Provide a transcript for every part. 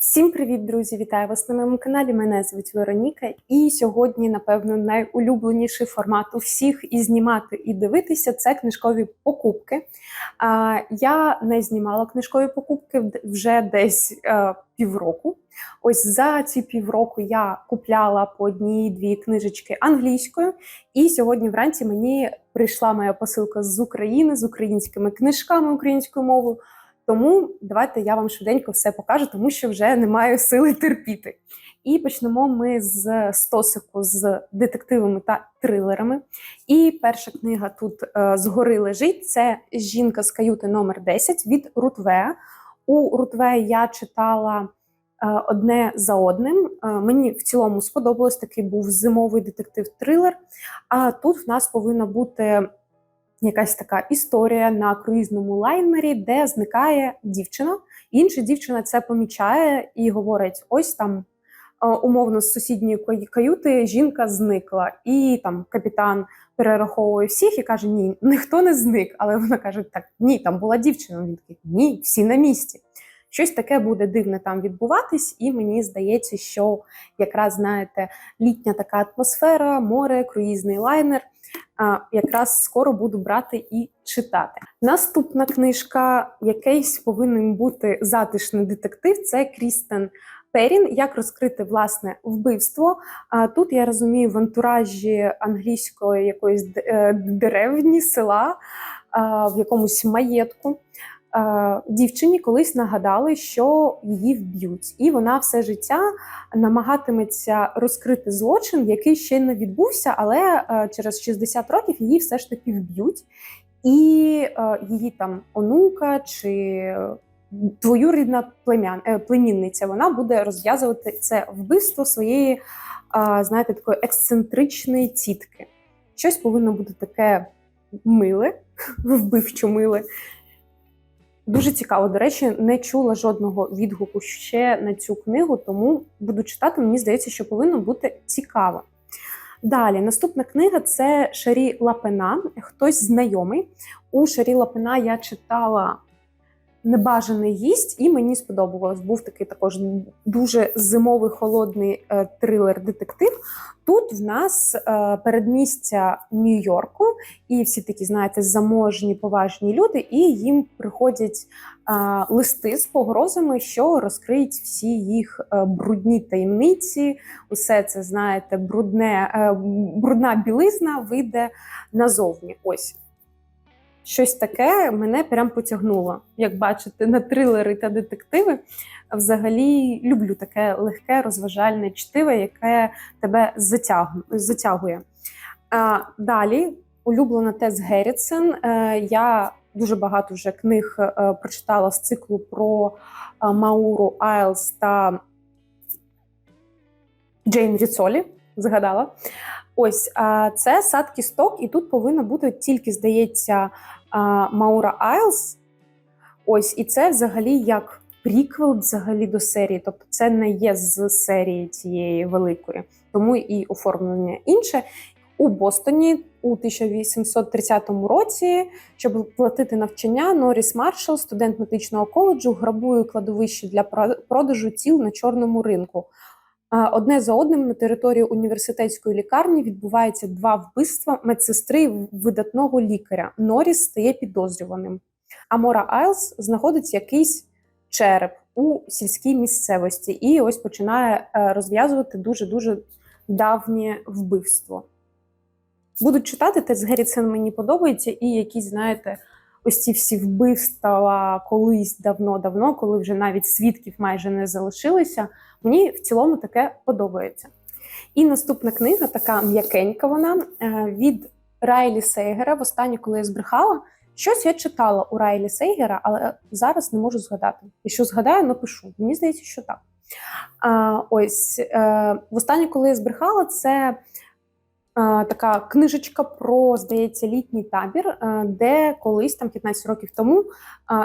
Всім привіт, друзі! Вітаю вас на моєму каналі. Мене звуть Вероніка. І сьогодні, напевно, найулюбленіший формат у всіх і знімати, і дивитися це книжкові покупки. Я не знімала книжкові покупки вже десь е, півроку. Ось за ці півроку я купляла по одній-дві книжечки англійською. І сьогодні вранці мені прийшла моя посилка з України з українськими книжками українською мовою. Тому давайте я вам швиденько все покажу, тому що вже не маю сили терпіти. І почнемо ми з стосику з детективами та трилерами. І перша книга тут е, згори лежить: це жінка з каюти номер 10 від Рутве. У Рутве я читала е, одне за одним. Е, мені в цілому сподобалось такий був зимовий детектив-трилер. А тут в нас повинна бути якась така історія на круїзному лайнері, де зникає дівчина. Інша дівчина це помічає і говорить: ось там. е, Умовно з сусідньої каю- каюти жінка зникла, і там капітан перераховує всіх і каже: Ні, ніхто не зник. Але вона каже: Так, ні, там була дівчина. Він такий, ні, всі на місці. Щось таке буде дивне там відбуватись, і мені здається, що якраз знаєте, літня така атмосфера, море, круїзний лайнер. Якраз скоро буду брати і читати. Наступна книжка, якийсь повинен бути затишний детектив. Це Крістен Перін. Як розкрити власне вбивство? А тут я розумію в антуражі англійської якоїсь е, деревні села в якомусь маєтку. Е, Дівчині колись нагадали, що її вб'ють, і вона все життя намагатиметься розкрити злочин, який ще не відбувся, але е, через 60 років її все ж таки вб'ють, і е, її там онука чи двоюрідна племян, племінниця вона буде розв'язувати це вбивство своєї, знаєте, такої ексцентричної тітки. Щось повинно бути таке миле, вбивчо миле. Дуже цікаво. До речі, не чула жодного відгуку ще на цю книгу, тому буду читати. Мені здається, що повинно бути цікаво. Далі, наступна книга це Шарі Лапена. Хтось знайомий. У Шарі Лапена я читала Небажаний гість, і мені сподобалось. Був такий також дуже зимовий холодний е, трилер-детектив. Тут в нас е, передмістя Нью-Йорку, і всі такі, знаєте, заможні, поважні люди, і їм приходять е, листи з погрозами, що розкриють всі їх брудні таємниці. Усе це, знаєте, брудне, брудна білизна вийде назовні. Ось. Щось таке мене прям потягнуло. Як бачите, на трилери та детективи взагалі люблю таке легке, розважальне чтиве, яке тебе затягує. Далі, улюблена Тес Геррітсен. Е, я дуже багато вже книг е, прочитала з циклу про е, Мауру Айлс та Джейн Ріцолі. Згадала. Ось це сад кісток, і тут повинна бути тільки, здається, Маура Айлс. Ось, і це взагалі як приквел взагалі до серії. Тобто це не є з серії цієї великої, тому і оформлення інше. У Бостоні у 1830 році, щоб платити навчання, Норріс Маршал, студент медичного коледжу, грабує кладовище для про- продажу тіл на чорному ринку. Одне за одним на території університетської лікарні відбуваються два вбивства медсестри видатного лікаря. Норріс стає підозрюваним. А Мора Айлс знаходить якийсь череп у сільській місцевості і ось починає е, розв'язувати дуже дуже давнє вбивство. Буду читати, Тес Геррітсен мені подобається, і якісь, знаєте, ось ці всі вбивства колись давно-давно, коли вже навіть свідків майже не залишилося. Мені в цілому таке подобається. І наступна книга, така м'якенька вона е, від Райлі Сейгера. Востаннє, коли я збрехала, щось я читала у Райлі Сейгера, але зараз не можу згадати. Якщо згадаю, напишу. Мені здається, що так. А, ось е, востаннє, коли я збрехала, це така книжечка про, здається, літній табір, е, де колись там 15 років тому е,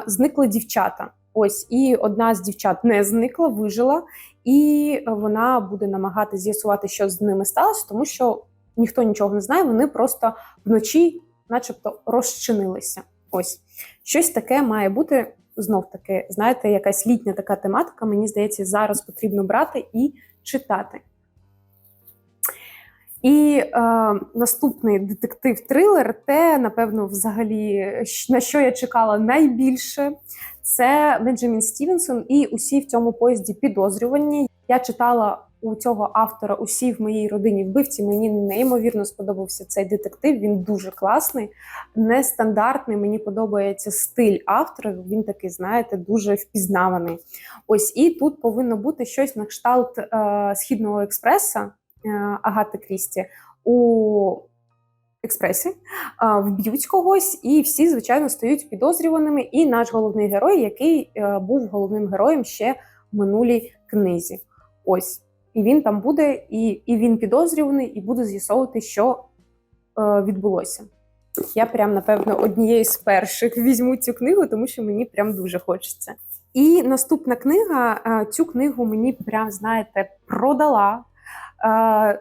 зникли дівчата. Ось і одна з дівчат не зникла, вижила, і вона буде намагатися з'ясувати, що з ними сталося, тому що ніхто нічого не знає. Вони просто вночі, начебто, розчинилися. Ось щось таке має бути знов таки, знаєте, якась літня така тематика. Мені здається, зараз потрібно брати і читати. І е, наступний детектив-трилер, те, напевно, взагалі, на що я чекала найбільше, це Бенджамін Стівенсон і усі в цьому поїзді підозрювані. Я читала у цього автора усі в моїй родині вбивці. Мені неймовірно сподобався цей детектив. Він дуже класний, нестандартний. Мені подобається стиль автора. Він такий, знаєте, дуже впізнаваний. Ось і тут повинно бути щось на кшталт е, східного експреса Агати Крісті у експресі. е, Вб'ють когось, і всі, звичайно, стають підозрюваними. І наш головний герой, який е, був головним героєм ще в минулій книзі. Ось. І він там буде, і, і він підозрюваний, і буде з'ясовувати, що е, відбулося. Я прям, напевно, однією з перших візьму цю книгу, тому що мені прям дуже хочеться. І наступна книга, е, цю книгу мені прям, знаєте, продала.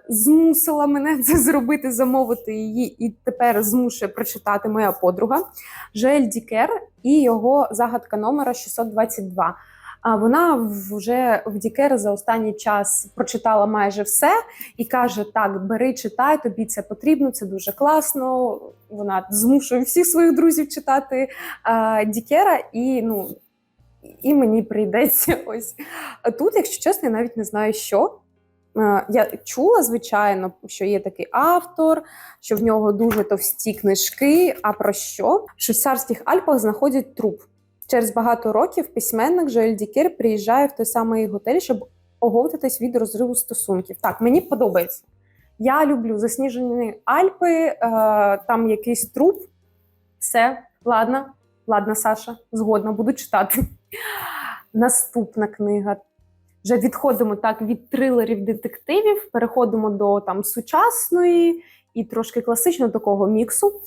Змусила мене це зробити, замовити її, і тепер змушує прочитати моя подруга Жоель Дікер і його загадка номера 622. А вона вже в Дікер за останній час прочитала майже все і каже: Так, бери, читай, тобі це потрібно, це дуже класно. Вона змушує всіх своїх друзів читати а, Дікера, і ну і мені прийдеться ось тут, якщо чесно, я навіть не знаю, що. Е, Я чула, звичайно, що є такий автор, що в нього дуже товсті книжки. А про що? В швейцарських Альпах знаходять труп. Через багато років письменник Жоель Дікер приїжджає в той самий готель, щоб оговтатись від розриву стосунків. Так, мені подобається. Я люблю засніжені Альпи, е, там якийсь труп. Все, ладно, ладно, Саша, згодна, буду читати. Наступна книга. Вже відходимо так від трилерів детективів, переходимо до там сучасної і трошки класичного такого міксу.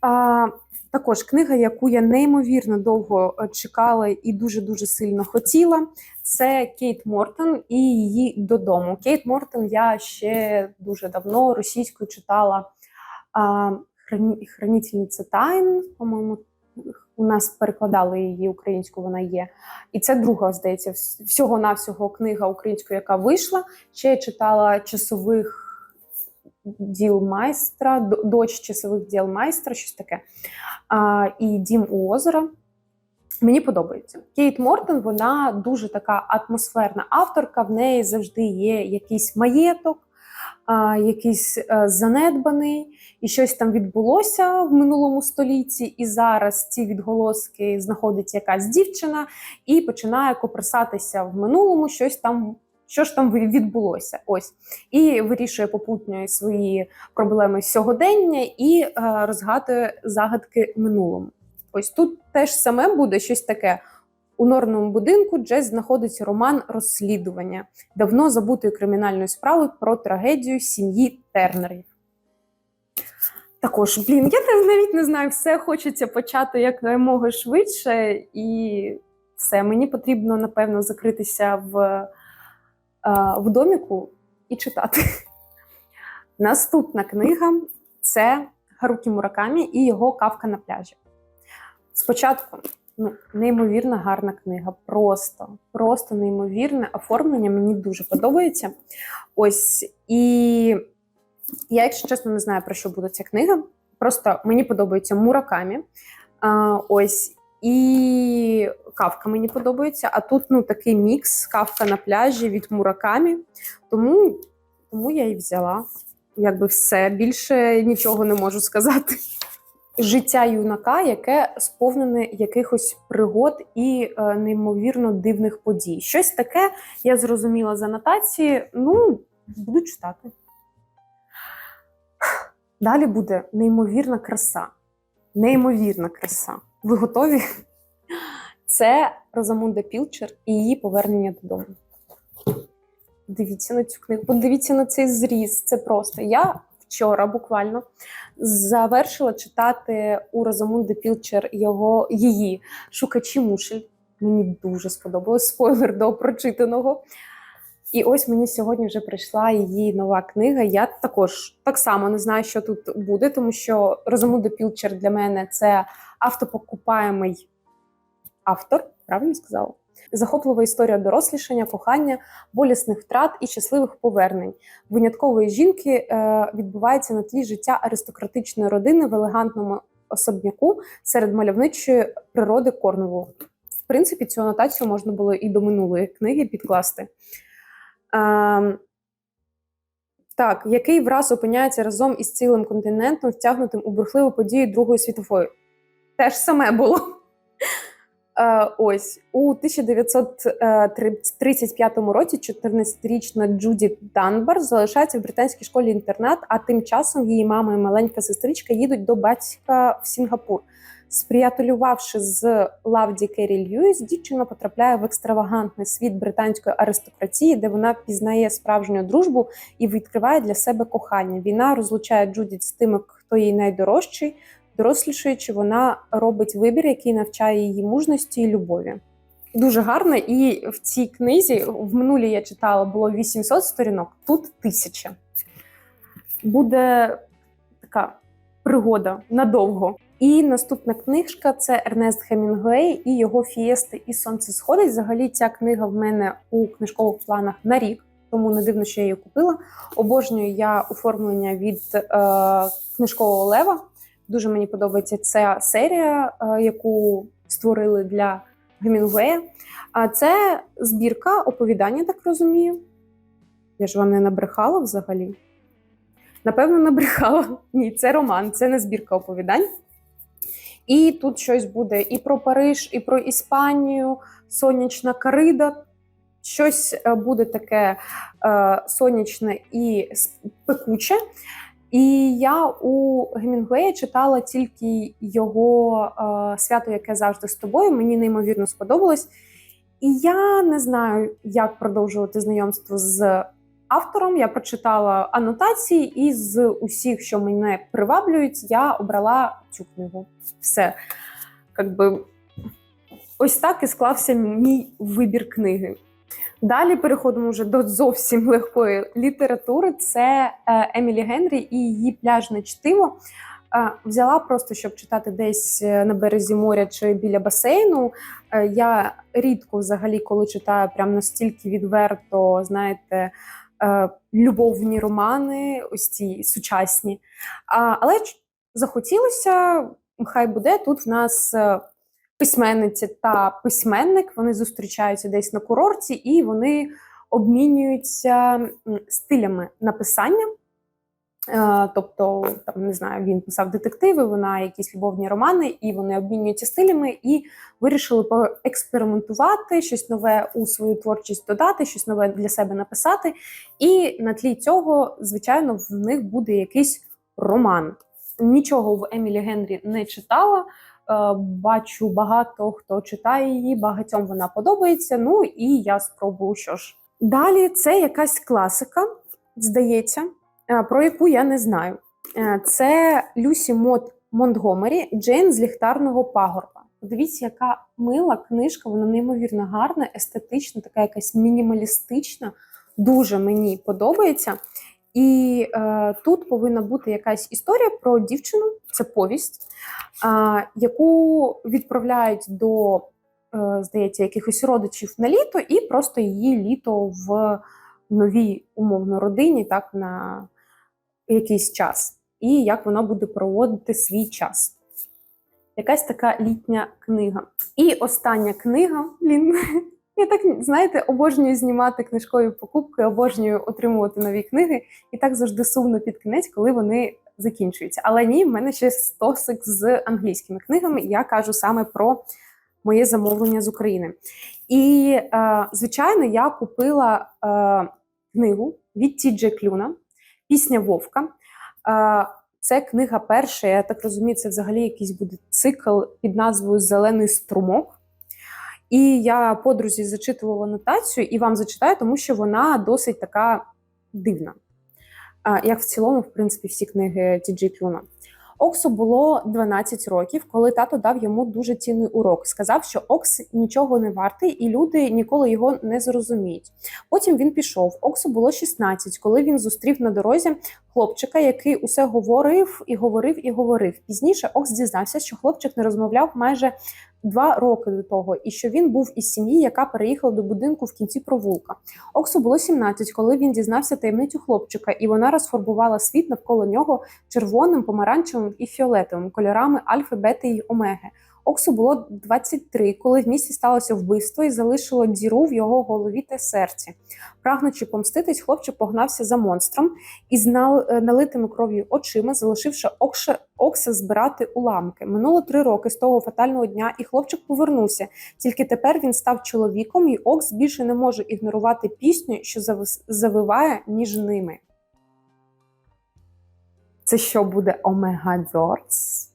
А, також книга, яку я неймовірно довго е, чекала і дуже-дуже сильно хотіла. Це Кейт Мортон і її додому. Кейт Мортон я ще дуже давно російською читала а, храні, Хранительниця тайн, по-моєму, у нас перекладали її українську, вона є. І це друга, здається, вс- всього-навсього книга українською, яка вийшла. Ще я читала часових діл майстра, д- дощ часових діл майстра, щось таке. А, і Дім у озера. Мені подобається. Кейт Мортон, вона дуже така атмосферна авторка. В неї завжди є якийсь маєток, якийсь е, занедбаний, і щось там відбулося в минулому столітті. І зараз ці відголоски знаходить якась дівчина і починає копирсатися в минулому, щось там. Що ж там відбулося? Ось і вирішує попутньо свої проблеми сьогодення і е, розгадує загадки минулому. Ось тут теж саме буде щось таке. У норному будинку Джес знаходить роман розслідування давно забутої кримінальної справи про трагедію сім'ї Тернерів. Також, блін, я навіть не знаю, все хочеться почати якомога швидше, і все, мені потрібно, напевно, закритися в, е, в доміку і читати. Наступна книга це Харукі Муракамі і його Кавка на пляжі. Спочатку ну, неймовірно гарна книга. Просто, просто неймовірне оформлення. Мені дуже подобається. Ось і я, якщо чесно, не знаю про що буде ця книга. Просто мені подобається Муракамі. А, ось і кавка мені подобається. А тут ну такий мікс кавка на пляжі від Муракамі. Тому, тому я і взяла. Якби все більше нічого не можу сказати. Життя юнака, яке сповнене якихось пригод і е, неймовірно дивних подій. Щось таке я зрозуміла з анотації. Ну, буду читати. Далі буде неймовірна краса. Неймовірна краса. Ви готові? Це Розамунда Пілчер і її повернення додому. Дивіться на цю книгу, подивіться на цей зріз. Це просто. Я вчора буквально завершила читати у Розамунди Пілчер його її шукачі мушель. Мені дуже сподобалось спойлер до прочитаного. І ось мені сьогодні вже прийшла її нова книга. Я також так само не знаю, що тут буде, тому що Розамунда Пілчер для мене це автопокупаємий автор, правильно сказала? Захоплива історія дорослішання, кохання, болісних втрат і щасливих повернень. Виняткової жінки е, відбувається на тлі життя аристократичної родини в елегантному особняку серед мальовничої природи Корнволу. В принципі, цю анотацію можна було і до минулої книги підкласти. Е, так, який враз опиняється разом із цілим континентом, втягнутим у бурхливу подію Другої світової. Те ж саме було. Е, ось у 1935 році 14-річна Джуді Данбар залишається в британській школі інтернат, а тим часом її мама і маленька сестричка їдуть до батька в Сінгапур. Сприятелювавши з Лавді Керрі Льюіс, дівчина потрапляє в екстравагантний світ британської аристократії, де вона пізнає справжню дружбу і відкриває для себе кохання. Війна розлучає Джуді з тими, хто їй найдорожчий. Дорослішуючи, вона робить вибір, який навчає її мужності і любові. Дуже гарно, і в цій книзі в минулій я читала було 800 сторінок, тут 1000. Буде така пригода надовго. І наступна книжка це Ернест Хемінгуей і його фієсти і сонце сходить. Взагалі, ця книга в мене у книжкових планах на рік, тому не дивно, що я її купила. Обожнюю я оформлення від е, книжкового лева. Дуже мені подобається ця серія, е, яку створили для Гемінгуея. А це збірка оповідання, так розумію. Я ж вам не набрехала взагалі. Напевно, набрехала. Ні, це роман, це не збірка оповідань. І тут щось буде і про Париж, і про Іспанію, сонячна Карида. Щось е, буде таке е, сонячне і пекуче. І я у Гемінгуея читала тільки його е, свято, яке завжди з тобою. Мені неймовірно сподобалось. І я не знаю, як продовжувати знайомство з автором. Я прочитала анотації, і з усіх, що мене приваблюють, я обрала цю книгу. Все. Якби ось так і склався мій вибір книги. Далі переходимо вже до зовсім легкої літератури. Це е, Емілі Генрі і її пляжне чтиво. Е, Взяла просто, щоб читати десь е, на березі моря чи біля басейну. Я рідко взагалі, коли читаю прям настільки відверто, знаєте, любовні романи, ось ці сучасні. Але захотілося, хай буде тут в нас. Письменниця та письменник вони зустрічаються десь на курорті і вони обмінюються стилями написання. Е, Тобто, там не знаю, він писав детективи, вона якісь любовні романи, і вони обмінюються стилями і вирішили поекспериментувати, щось нове у свою творчість додати, щось нове для себе написати. І на тлі цього, звичайно, в них буде якийсь роман. Нічого в Емілі Генрі не читала. Е, Бачу багато хто читає її, багатьом вона подобається. Ну і я спробую що ж. Далі це якась класика, здається, е, про яку я не знаю. Е, Це Люсі Мот Монтгомері, Джейн з ліхтарного пагорба. Подивіться, яка мила книжка, вона неймовірно гарна, естетична, така якась мінімалістична. Дуже мені подобається. І е, тут повинна бути якась історія про дівчину, це повість, е, яку відправляють до, е, здається, якихось родичів на літо, і просто її літо в новій умовно родині, так на якийсь час, і як вона буде проводити свій час. Якась така літня книга. І остання книга, блін, я так знаєте, обожнюю знімати книжкові покупки, обожнюю отримувати нові книги, і так завжди сумно під кінець, коли вони закінчуються. Але ні, в мене ще стосик з англійськими книгами. Я кажу саме про моє замовлення з України. І, е, звичайно, я купила е, книгу від Ті Дже Клюна Пісня Вовка. Е, це книга перша, я так розумію, це взагалі якийсь буде цикл під назвою Зелений струмок. І я подрузі зачитувала нотацію і вам зачитаю, тому що вона досить така дивна. Як в цілому, в принципі, всі книги Ті Джі Клюна. Оксу було 12 років, коли тато дав йому дуже цінний урок. Сказав, що Окс нічого не вартий, і люди ніколи його не зрозуміють. Потім він пішов. Оксу було 16, коли він зустрів на дорозі хлопчика, який усе говорив і говорив і говорив. Пізніше Окс дізнався, що хлопчик не розмовляв майже два роки до того, і що він був із сім'ї, яка переїхала до будинку в кінці провулка. Оксу було 17, коли він дізнався таємницю хлопчика, і вона розфарбувала світ навколо нього червоним, помаранчевим і фіолетовим кольорами альфи, бети й омеги. Оксу було 23, коли в місті сталося вбивство і залишило діру в його голові та серці. Прагнучи помститись, хлопчик погнався за монстром і з е, налитими кров'ю очима, залишивши Окша, Окса збирати уламки. Минуло три роки з того фатального дня, і хлопчик повернувся. Тільки тепер він став чоловіком, і Окс більше не може ігнорувати пісню, що завиває між ними. Це що буде Омега Дьорс?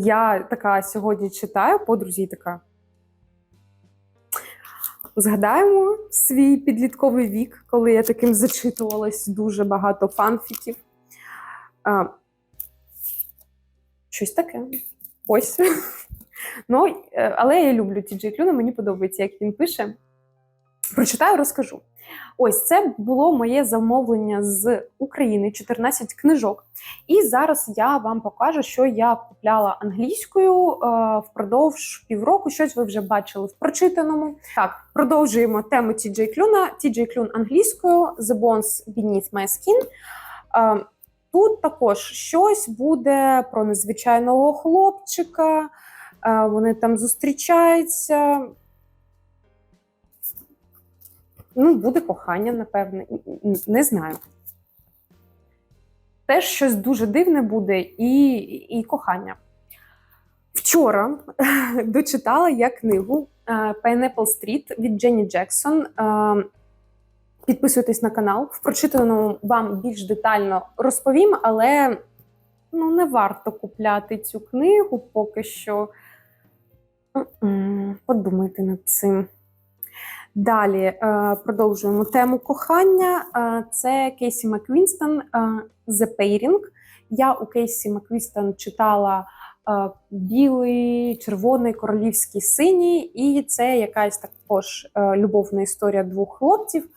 Я така сьогодні читаю подрузі така. Згадаємо свій підлітковий вік, коли я таким зачитувалась дуже багато фанфіків. А, щось таке. Ось. Ну, е, але я люблю Ті Джей Клюна, мені подобається, як він пише. Прочитаю, розкажу. Ось це було моє замовлення з України 14 книжок. І зараз я вам покажу, що я купляла англійською е, впродовж півроку. Щось ви вже бачили в прочитаному. Так, продовжуємо тему Ті Джей Клюна. Ті Джей Клюн англійською The Bones Beneath My Skin. Е, тут також щось буде про незвичайного хлопчика. Е, вони там зустрічаються. Ну, буде кохання, напевне, не знаю. Теж щось дуже дивне буде і, і кохання. Вчора дочитала я книгу е, Pineapple Street від Дженні Джексон. Е, Підписуйтесь на канал. В прочитаному вам більш детально розповім, але ну, не варто купляти цю книгу поки що. Подумайте над цим. Далі е, продовжуємо тему кохання. Е, це Кейсі Маквінстон е, The Pairing. Я у Кейсі Маквінстон читала білий, червоний, королівський синій, і це якась також любовна історія двох хлопців,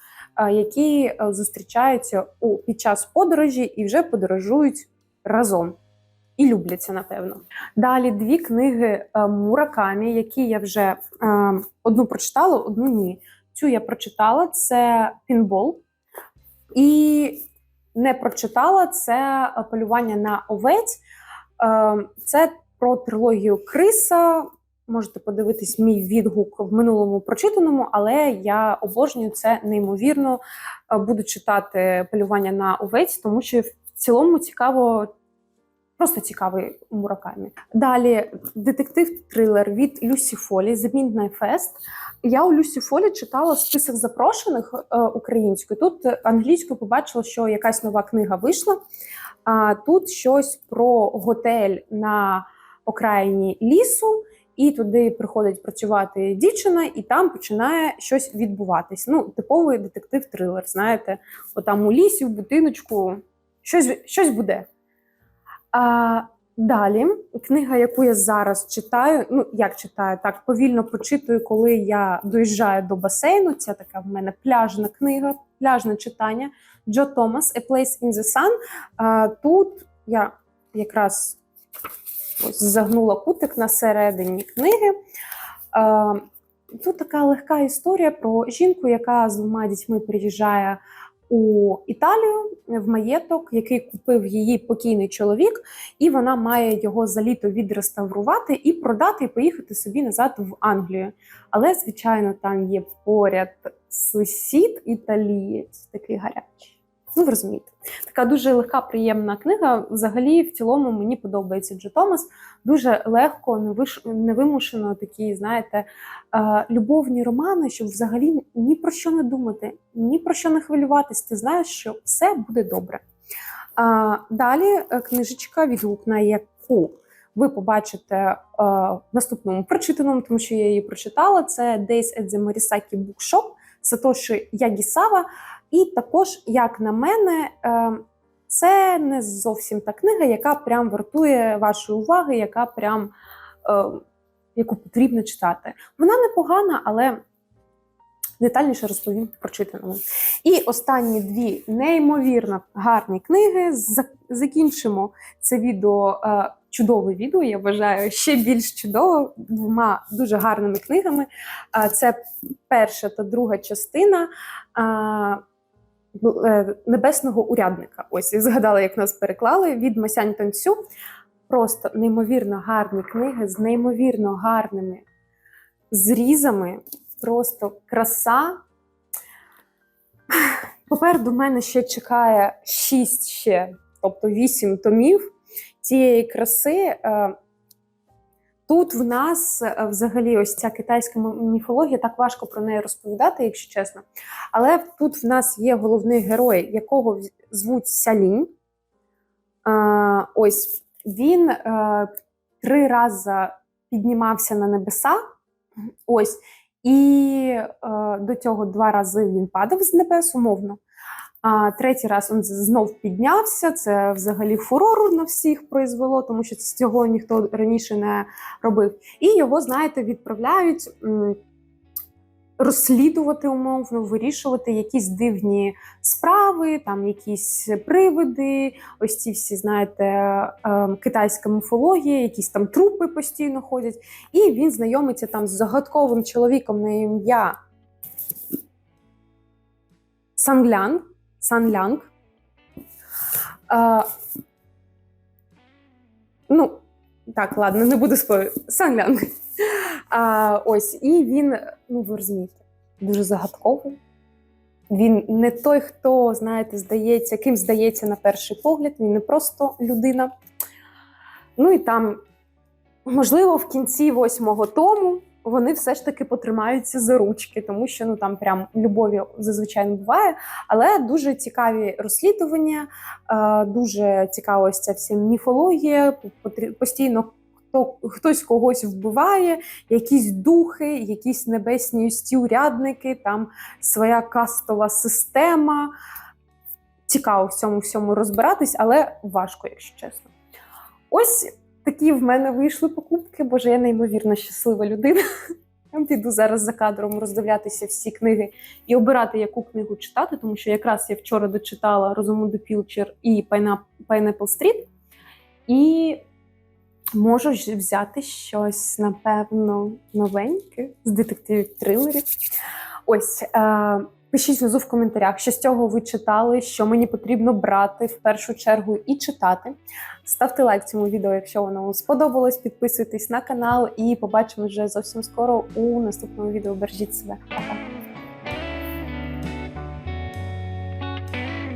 які зустрічаються під час подорожі і вже подорожують разом. І любляться, напевно. Далі дві книги е, Муракамі, які я вже е, одну прочитала, одну ні. Цю я прочитала це пінбол. І не прочитала це полювання на овець. Е, Це про трилогію Криса. Можете подивитись мій відгук в минулому прочитаному, але я обожнюю це неймовірно. Буду читати полювання на овець, тому що в цілому цікаво. Просто цікавий Муракамі. Далі детектив-трилер від Люсі Фолі The Midnight Fest. Я у Люсі Фолі читала список запрошених е, українською. Тут англійською побачила, що якась нова книга вийшла. А тут щось про готель на окраїні лісу, і туди приходить працювати дівчина, і там починає щось відбуватись. Ну, типовий детектив-трилер. Знаєте, отам у лісі, в будиночку, щось, щось буде. А, далі книга, яку я зараз читаю, ну як читаю, так повільно почитую, коли я доїжджаю до басейну. Це така в мене пляжна книга, пляжне читання Джо Томас A Place in the Sun. А, тут я якраз ось загнула кутик на середині книги. А, тут така легка історія про жінку, яка з двома дітьми приїжджає у Італію в маєток, який купив її покійний чоловік, і вона має його за літо відреставрувати і продати, і поїхати собі назад в Англію. Але, звичайно, там є поряд сусід італієць, такий гарячий. Ну, ви розумієте, така дуже легка, приємна книга. Взагалі, в цілому, мені подобається Джо Томас. Дуже легко, невиш... невимушено такі, знаєте, е, любовні романи, щоб взагалі ні про що не думати, ні про що не хвилюватись. Ти знаєш, що все буде добре. Далі е, книжечка, відгук на яку ви побачите е, в наступному прочитаному, тому що я її прочитала. Це Days at the Morisaki Bookshop Сатоші Ягісава. І також, як на мене, е, це не зовсім та книга, яка прям вартує вашої уваги, яка прям е, яку потрібно читати. Вона непогана, але детальніше розповім про читаному. І останні дві неймовірно гарні книги. Закінчимо це відео. е, Чудове відео, я вважаю, ще більш чудово двома дуже гарними книгами. Це перша та друга частина небесного урядника. Ось я згадала, як нас переклали від Масянь Танцю. Просто неймовірно гарні книги з неймовірно гарними зрізами. Просто краса. Попереду мене ще чекає шість ще, тобто вісім томів цієї краси. Тут в нас е, взагалі ось ця китайська міфологія, так важко про неї розповідати, якщо чесно. Але тут в нас є головний герой, якого звуть Сялінь. Ось він е, три рази піднімався на небеса. Ось, і е, до цього два рази він падав з небес, умовно. А третій раз він знов піднявся. Це взагалі фурор на всіх произвело, тому що цього ніхто раніше не робив. І його, знаєте, відправляють розслідувати умовно, вирішувати якісь дивні справи, там якісь привиди, ось ці всі, знаєте, е, китайська міфологія, якісь там трупи постійно ходять. І він знайомиться там з загадковим чоловіком на ім'я Санглян. Санлянг. А, ну, так, ладно, не буду спорити. Санлянг. А, ось, і він, ну ви розумієте, дуже загадковий. Він не той, хто, знаєте, здається, ким здається на перший погляд, він не просто людина. Ну і там, можливо, в кінці восьмого тому вони все ж таки потримаються за ручки, тому що ну там прям любові зазвичай не буває. Але дуже цікаві розслідування, е, дуже цікава ця вся міфологія. Постійно хто хтось когось вбиває, якісь духи, якісь небесні ось ці урядники, там своя кастова система. Цікаво в цьому всьому розбиратись, але важко, якщо чесно. Ось такі в мене вийшли покупки. Боже, я неймовірно щаслива людина. Я піду зараз за кадром роздивлятися всі книги і обирати, яку книгу читати, тому що якраз я вчора дочитала Розумуду Пілчер і Pineapple Street. І можу взяти щось, напевно, новеньке з детективів трилерів. Ось. Е- Пишіть внизу в коментарях, що з цього ви читали, що мені потрібно брати в першу чергу і читати. Ставте лайк цьому відео, якщо воно вам сподобалось. Підписуйтесь на канал і побачимо вже зовсім скоро у наступному відео. Бережіть себе. Па-па!